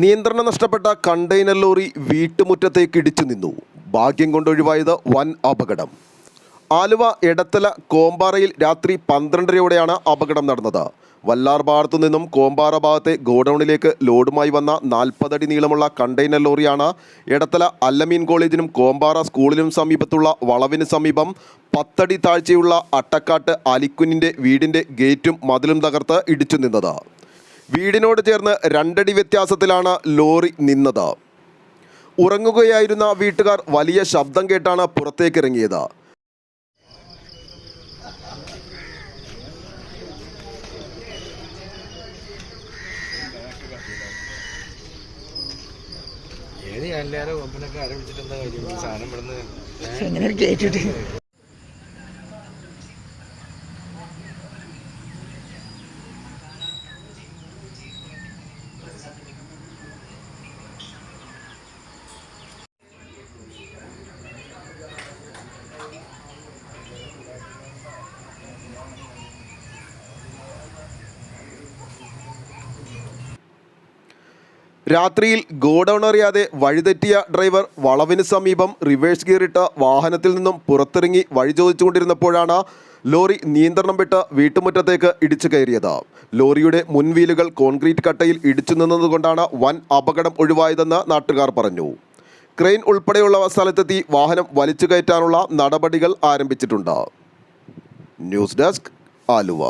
നിയന്ത്രണം നഷ്ടപ്പെട്ട container lorry വീട്ടുമുറ്റത്തേക്ക് ഇടിച്ചു നിന്നു. ഭാഗ്യം കൊണ്ടൊഴിവായത് വൻ അപകടം. ആലുവ എടത്തല കോമ്പാറയിൽ രാത്രി പന്ത്രണ്ടരയോടെയാണ് അപകടം നടന്നത്. വല്ലാർ ഭാഗത്തു നിന്നും കോമ്പാറ ഭാഗത്തെ ഗോഡൌണിലേക്ക് ലോഡുമായി വന്ന നാൽപ്പതടി നീളമുള്ള കണ്ടെയ്നർ ലോറിയാണ് എടത്തല അല്ലമീൻ കോളേജിനും കോമ്പാറ സ്കൂളിനും സമീപത്തുള്ള വളവിന് സമീപം പത്തടി താഴ്ചയുള്ള അട്ടക്കാട്ട് അലിക്കുന്നിന്റെ വീടിന്റെ ഗേറ്റും മതിലും തകർത്ത് ഇടിച്ചു നിന്നത്. വീടിനോട് ചേർന്ന് രണ്ടടി വ്യത്യാസത്തിലാണ് ലോറി നിന്നത്. ഉറങ്ങുകയായിരുന്ന വീട്ടുകാർ വലിയ ശബ്ദം കേട്ടാണ് പുറത്തേക്കിറങ്ങിയത്. ഏത് എല്ലാരും ഒപ്പനൊക്കെ ആരംഭിച്ചിട്ട് എന്താ കാര്യം? ഈ സാധനം ഇവിടുന്ന് രാത്രിയിൽ ഗോഡൌൺ അറിയാതെ വഴിതെറ്റിയ ഡ്രൈവർ വളവിന് സമീപം റിവേഴ്സ് ഗിയറിട്ട വാഹനത്തിൽ നിന്നും പുറത്തിറങ്ങി വഴി ചോദിച്ചുകൊണ്ടിരുന്നപ്പോഴാണ് ലോറി നിയന്ത്രണം വിട്ട് വീട്ടുമുറ്റത്തേക്ക് ഇടിച്ചു കയറിയത്. ലോറിയുടെ മുൻവീലുകൾ കോൺക്രീറ്റ് കട്ടയിൽ ഇടിച്ചു നിന്നതുകൊണ്ടാണ് വൻ അപകടം ഒഴിവായതെന്ന് നാട്ടുകാർ പറഞ്ഞു. ക്രെയിൻ ഉൾപ്പെടെയുള്ള സ്ഥലത്തെത്തി വാഹനം വലിച്ചു കയറ്റാനുള്ള നടപടികൾ ആരംഭിച്ചിട്ടുണ്ട്. News desk Aluva.